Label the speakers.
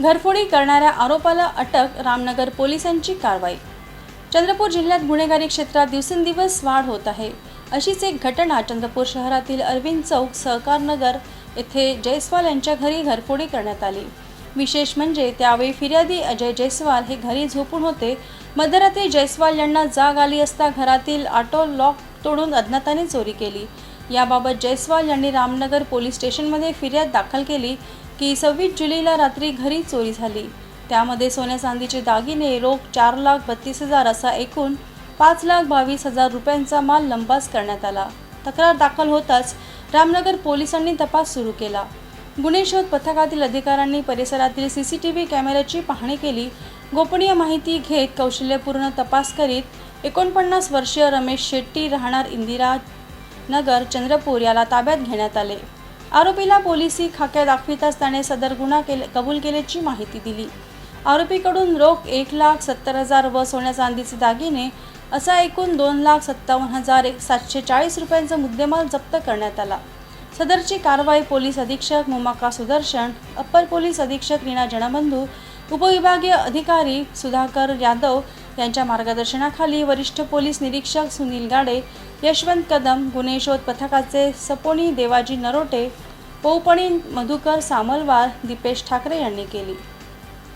Speaker 1: घरफोडी करणाऱ्या आरोपाला अटक रामनगर पोलिसांची कारवाई. चंद्रपूर जिल्ह्यात गुन्हेगारी क्षेत्रात दिवसेंदिवस वाढ होत आहे. अशीच एक घटना चंद्रपूर शहरातील अरविंद चौक सहकारनगर येथे जयस्वाल यांच्या घरी घरफोडी करण्यात आली. विशेष म्हणजे त्यावेळी फिर्यादी अजय जयस्वाल हे घरी झोपून होते. मध्यरात्री जयस्वाल यांना जाग आली असता घरातील ऑटो लॉक तोडून अज्ञाताने चोरी केली. याबाबत जयस्वाल यांनी रामनगर पोलीस स्टेशनमध्ये फिर्याद दाखल केली. की सव्वीस जुलैला रात्री घरी चोरी झाली. त्यामध्ये सोन्या चांदीचे दागिने रोख चार लाख बत्तीस हजार असा एकूण पाच लाख बावीस हजार रुपयांचा माल लंपास करण्यात आला. तक्रार दाखल होताच रामनगर पोलिसांनी तपास सुरू केला. गुन्हे शोध पथकातील अधिकाऱ्यांनी परिसरातील सी सी टी व्ही कॅमेऱ्याची पाहणी केली. गोपनीय माहिती घेत कौशल्यपूर्ण तपास करीत एकोणपन्नास वर्षीय रमेश शेट्टी राहणार इंदिरा नगर चंद्रपूर याला ताब्यात घेण्यात आले. आरोपीला पोलिसी खाक्या दाखविताच त्याने सदर गुन्हा केले कबूल केल्याची माहिती दिली. आरोपीकडून रोख एक लाख सत्तर हजार व सोन्या चांदीचे दागिने असा एकूण दोन लाख सत्तावन्न हजार एक सातशे चाळीस रुपयांचा मुद्देमाल जप्त करण्यात आला. सदरची कारवाई पोलीस अधीक्षक मुमाका सुदर्शन अप्पर पोलीस अधीक्षक रीना जनबंधू उपविभागीय अधिकारी सुधाकर यादव यांच्या मार्गदर्शनाखाली वरिष्ठ पोलीस निरीक्षक सुनील गाडे यशवंत कदम गुन्हे शोध पथकाचे सपोनी देवाजी नरोटे पौपणी मधुकर सामलवार दीपेश ठाकरे यांनी केली.